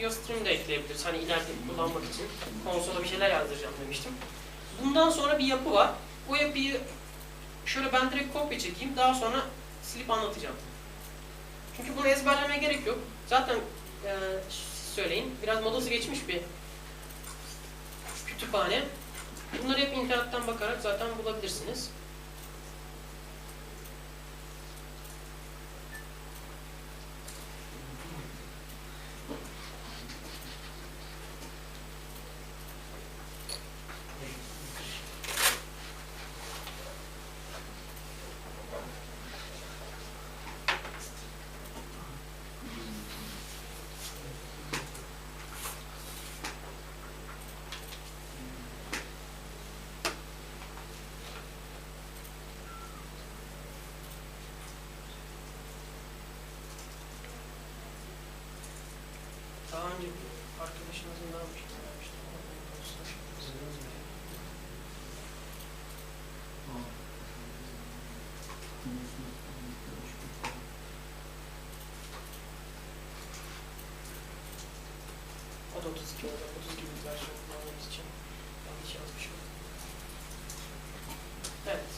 IOStream de ekleyebiliriz. Hani ileride kullanmak için konsola bir şeyler yazdıracağım demiştim. Bundan sonra bir yapı var. O yapıyı şöyle ben direkt kopya çekeyim. Daha sonra silip anlatacağım. Çünkü bunu ezberlemeye gerek yok. Zaten e, söyleyin. Biraz modası geçmiş bir kütüphane. Bunları hep internetten bakarak zaten bulabilirsiniz. Daha önce bir arkadaşımızın daha bir şey vermişti. O da 32 oldu. 32 bir versiyon kullanmamız için yanlış yazmışım. Evet.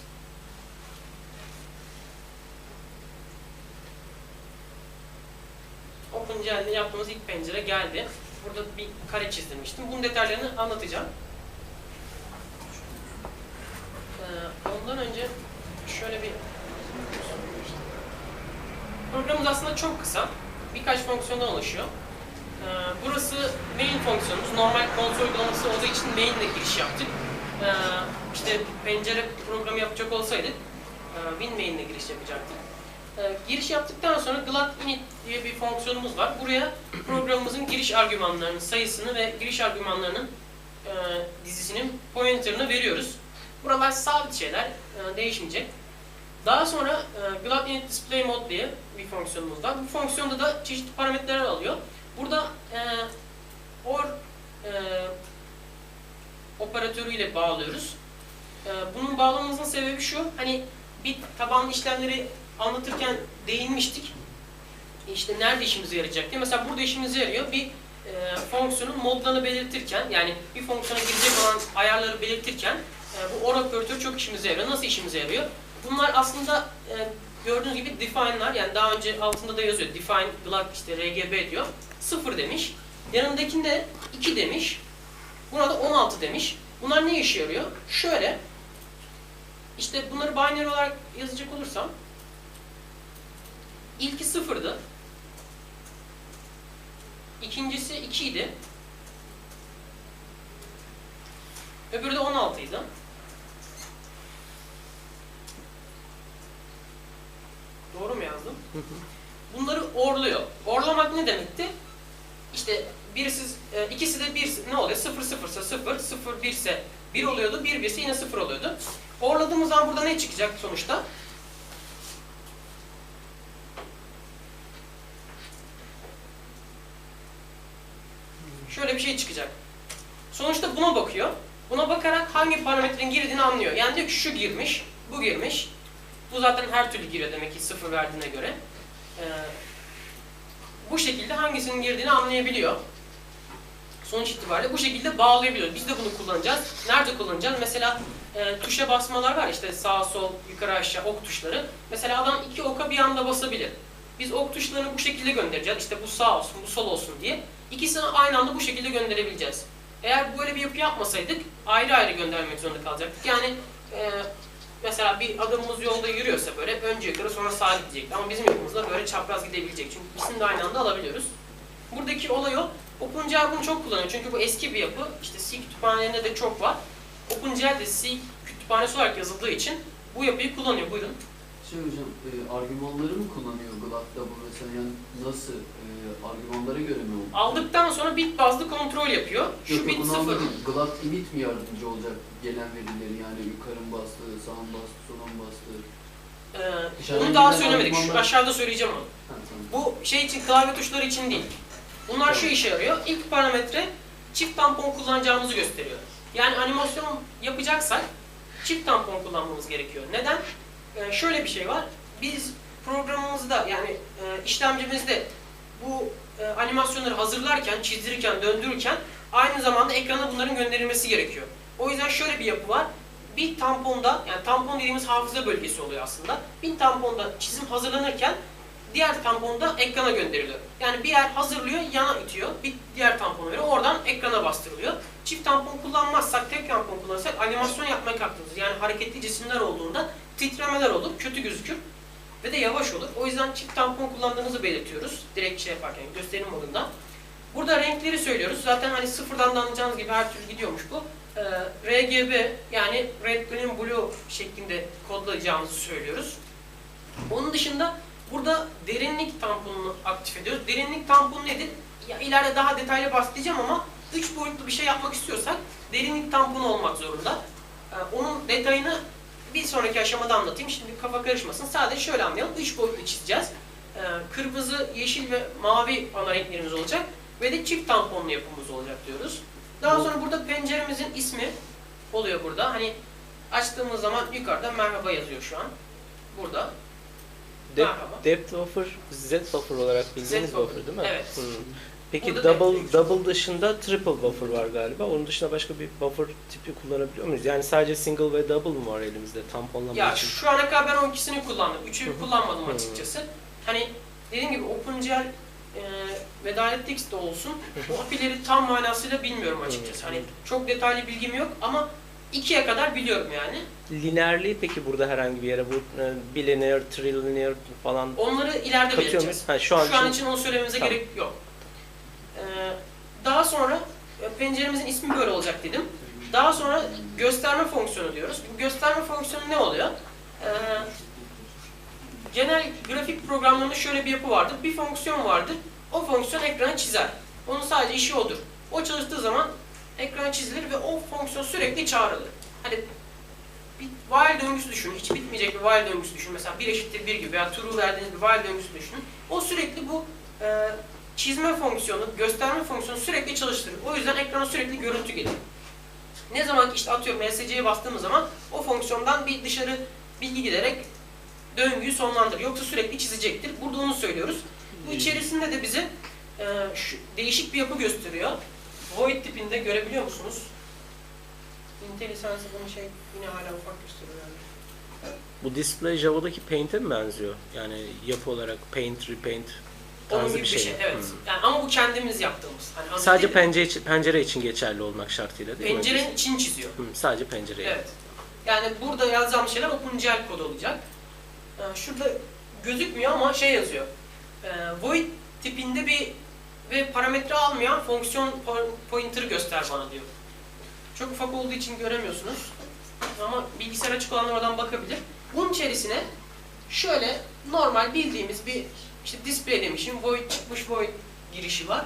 OpenGL'de yaptığımız ilk pencere geldi. Burada bir kare çizdirmiştim. Bunun detaylarını anlatacağım. Ee, ondan önce şöyle bir programımız aslında çok kısa. Birkaç fonksiyondan oluşuyor. Ee, burası main fonksiyonumuz. Normal konsol uygulaması olduğu için main ile giriş yaptık. Ee, işte pencere programı yapacak olsaydık e, win main ile giriş yapacaktık. Ee, giriş yaptıktan sonra glad init diye bir fonksiyonumuz var. Buraya programımızın giriş argümanlarının sayısını ve giriş argümanlarının e, dizisinin pointer'ını veriyoruz. Buralar sabit şeyler, e, değişmeyecek. Daha sonra e, glad init display mode diye bir fonksiyonumuz var. Bu fonksiyonda da çeşitli parametreler alıyor. Burada e, or e, operatörüyle bağlıyoruz. E, bunun bağlamamızın sebebi şu, hani bit tabanlı işlemleri anlatırken değinmiştik. İşte nerede işimize yarayacak diye. Mesela burada işimize yarıyor. Bir e, fonksiyonun modlarını belirtirken, yani bir fonksiyona girecek olan ayarları belirtirken e, bu or operatörü çok işimize yarıyor. Nasıl işimize yarıyor? Bunlar aslında e, gördüğünüz gibi define'lar, yani daha önce altında da yazıyor. Define, glad, işte RGB diyor. 0 demiş. Yanındakinde 2 demiş. Buna da 16 demiş. Bunlar ne işe yarıyor? Şöyle, işte bunları binary olarak yazacak olursam, İlki sıfırdı. İkincisi 2 idi. Öbürü de 16 idi. Doğru mu yazdım? Bunları orluyor. Orlamak ne demekti? İşte birisi, e, ikisi de bir ne oluyor? 0 0 ise 0, 0 1 ise 1 oluyordu, 1 1 ise yine 0 oluyordu. Orladığımız zaman burada ne çıkacak sonuçta? Şöyle bir şey çıkacak. Sonuçta buna bakıyor. Buna bakarak hangi parametrenin girdiğini anlıyor. Yani diyor ki şu girmiş, bu girmiş. Bu zaten her türlü giriyor demek ki sıfır verdiğine göre. Ee, bu şekilde hangisinin girdiğini anlayabiliyor. Sonuç itibariyle bu şekilde bağlayabiliyor. Biz de bunu kullanacağız. Nerede kullanacağız? Mesela e, tuşa basmalar var işte sağ sol yukarı aşağı ok tuşları. Mesela adam iki oka bir anda basabilir. Biz ok tuşlarını bu şekilde göndereceğiz. İşte bu sağ olsun, bu sol olsun diye. İkisini aynı anda bu şekilde gönderebileceğiz. Eğer böyle bir yapı yapmasaydık ayrı ayrı göndermek zorunda kalacaktık. Yani e, mesela bir adamımız yolda yürüyorsa böyle önce yukarı sonra sağa gidecek. Ama bizim yapımızda böyle çapraz gidebilecek. Çünkü ikisini de aynı anda alabiliyoruz. Buradaki olay o. OpenGL bunu çok kullanıyor. Çünkü bu eski bir yapı. İşte C kütüphanelerinde de çok var. OpenGL de C kütüphanesi olarak yazıldığı için bu yapıyı kullanıyor. Buyurun. Şey hocam, e, argümanları mı kullanıyor GLAD'da bu mesela yani nasıl e, argümanlara göre mi oldu? Aldıktan sonra bit bazlı kontrol yapıyor. Şu Yok, bit sıfır. GLAD init mi yardımcı olacak gelen verileri yani yukarın bastı, sağın bastı, solun bastı? Ee, onu daha söylemedik. Şu aşağıda söyleyeceğim onu. Ha, tamam. Bu şey için klavye tuşları için değil. Bunlar şu işe yarıyor. İlk parametre çift tampon kullanacağımızı gösteriyor. Yani animasyon yapacaksak çift tampon kullanmamız gerekiyor. Neden? Ee, şöyle bir şey var. Biz programımızda yani e, işlemcimizde bu e, animasyonları hazırlarken, çizdirirken, döndürürken aynı zamanda ekrana bunların gönderilmesi gerekiyor. O yüzden şöyle bir yapı var. Bir tamponda, yani tampon dediğimiz hafıza bölgesi oluyor aslında. Bir tamponda çizim hazırlanırken diğer tamponda ekrana gönderiliyor. Yani bir yer hazırlıyor, yana itiyor. Bir diğer tampona veriyor, oradan ekrana bastırılıyor. Çift tampon kullanmazsak, tek tampon kullanırsak animasyon yapmaya kalktığımız yani hareketli cisimler olduğunda titremeler olur, kötü gözükür ve de yavaş olur. O yüzden çift tampon kullandığınızı belirtiyoruz. Direkt şey yaparken, gösterim modunda. Burada renkleri söylüyoruz. Zaten hani sıfırdan da anlayacağınız gibi her türlü gidiyormuş bu. Ee, RGB yani Red, Green, Blue şeklinde kodlayacağımızı söylüyoruz. Onun dışında burada derinlik tamponunu aktif ediyoruz. Derinlik tamponu nedir? Ya ileride daha detaylı bahsedeceğim ama 3 boyutlu bir şey yapmak istiyorsak derinlik tamponu olmak zorunda. Ee, onun detayını bir sonraki aşamada anlatayım. Şimdi kafa karışmasın. Sadece şöyle anlayalım. 3 boyutlu çizeceğiz. Ee, kırmızı, yeşil ve mavi ana renklerimiz olacak. Ve de çift tamponlu yapımız olacak diyoruz. Daha sonra burada penceremizin ismi oluyor burada. Hani açtığımız zaman yukarıda merhaba yazıyor şu an. Burada. Dep- Merhaba. depth buffer, Z buffer olarak bildiğiniz Z buffer, buffer, değil mi? evet. Hmm. Peki Burada double depth double dışında triple buffer var galiba. Onun dışında başka bir buffer tipi kullanabiliyor muyuz? Yani sadece single ve double mı var elimizde tamponlama Ya için? şu ana kadar ben o ikisini kullandım. Üçü Hı hı. kullanmadım Hı hı. açıkçası. Hani dediğim gibi OpenGL e, ve DirectX de olsun. o API'leri tam manasıyla bilmiyorum açıkçası. Hani çok detaylı bilgim yok ama ikiye kadar biliyorum yani. Lineerliği peki burada herhangi bir yere bu e, bilinear, trilinear falan Onları ileride belirteceğiz. Ha, şu an, Şu an için için onu söylememize Tamam. gerek yok. Daha sonra e, penceremizin ismi böyle olacak dedim. Daha sonra gösterme fonksiyonu diyoruz. Bu gösterme fonksiyonu ne oluyor? Ee, genel grafik programlarında şöyle bir yapı vardır. Bir fonksiyon vardır. O fonksiyon ekranı çizer. Onun sadece işi odur. O çalıştığı zaman ekran çizilir ve o fonksiyon sürekli çağrılır. Hani bir while döngüsü düşünün. Hiç bitmeyecek bir while döngüsü düşünün. Mesela 1 eşittir 1 gibi veya true verdiğiniz bir while döngüsü düşünün. O sürekli bu e, çizme fonksiyonu, gösterme fonksiyonu sürekli çalıştırır. O yüzden ekrana sürekli görüntü gelir. Ne zaman ki işte atıyorum ESC'ye bastığımız zaman o fonksiyondan bir dışarı bilgi giderek döngüyü sonlandırır. Yoksa sürekli çizecektir. Burada onu söylüyoruz. Bu içerisinde de bize e, şu, değişik bir yapı gösteriyor. Void tipinde görebiliyor musunuz? IntelliSense bunu şey yine hala ufak gösteriyor yani. bu display Java'daki Paint'e mi benziyor? Yani yapı olarak Paint, Repaint Onun tarzı gibi bir şey. mi? evet. Hmm. Yani ama bu kendimiz yaptığımız. Hani anladın Sadece değil mi? pencere için, pencere için geçerli olmak şartıyla değil mi? pencerenin içini çiziyor. Hı, sadece pencereye. Evet. Yani burada yazacağım şeyler OpenGL kod olacak. Ee, şurada gözükmüyor ama şey yazıyor. Ee, void tipinde bir ve parametre almayan fonksiyon po- pointer'ı göster bana diyor. Çok ufak olduğu için göremiyorsunuz. Ama bilgisayar açık olanlar oradan bakabilir. Bunun içerisine şöyle normal bildiğimiz bir işte display demişim, void çıkmış void girişi var.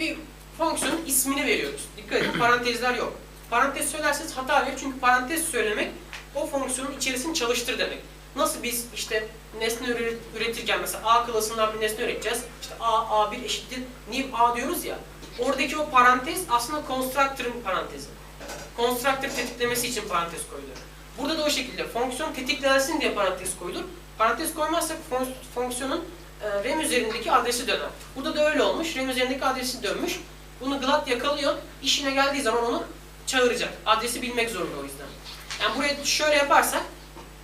Bir fonksiyonun ismini veriyoruz. Dikkat edin parantezler yok. Parantez söylerseniz hata verir çünkü parantez söylemek o fonksiyonun içerisini çalıştır demek. Nasıl biz işte nesne üre- üretirken mesela A klasından bir nesne üreteceğiz. İşte A, A1 eşittir new A diyoruz ya. Oradaki o parantez aslında constructor'ın parantezi. Constructor tetiklemesi için parantez koyuluyor. Burada da o şekilde fonksiyon tetiklensin diye parantez koyulur. Parantez koymazsak fon- fonksiyonun e, rem üzerindeki adresi döner. Burada da öyle olmuş. Rem üzerindeki adresi dönmüş. Bunu GLAD yakalıyor. İşine geldiği zaman onu çağıracak. Adresi bilmek zorunda o yüzden. Yani buraya şöyle yaparsak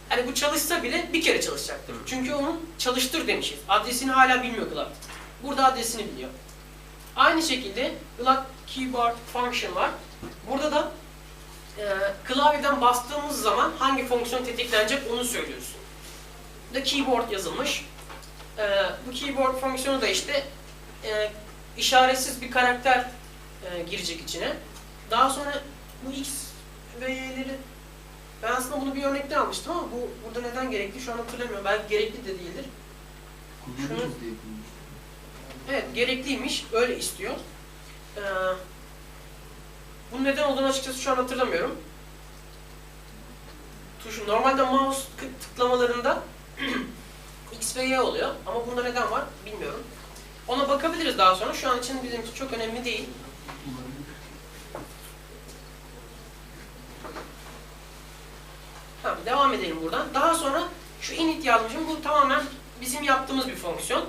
hani bu çalışsa bile bir kere çalışacaktır. Çünkü onu çalıştır demişiz. Adresini hala bilmiyor GLAD. Burada adresini biliyor. Aynı şekilde GLAD keyboard function var. Burada da e, klavyeden bastığımız zaman hangi fonksiyon tetiklenecek onu söylüyoruz. Burada keyboard yazılmış. E, bu keyboard fonksiyonu da işte e, işaretsiz bir karakter e, girecek içine. Daha sonra bu x ve y'leri ben aslında bunu bir örnekten almıştım ama bu burada neden gerekli şu an hatırlamıyorum. Belki gerekli de değildir. Şunu-. Evet gerekliymiş. Öyle istiyor. Ee, bunun neden olduğunu açıkçası şu an hatırlamıyorum. Tuşu normalde mouse tıklamalarında Y oluyor ama bunda neden var bilmiyorum. Ona bakabiliriz daha sonra. Şu an için bizim için çok önemli değil. Tamam, devam edelim buradan. Daha sonra şu init yazmışım. Bu tamamen bizim yaptığımız bir fonksiyon.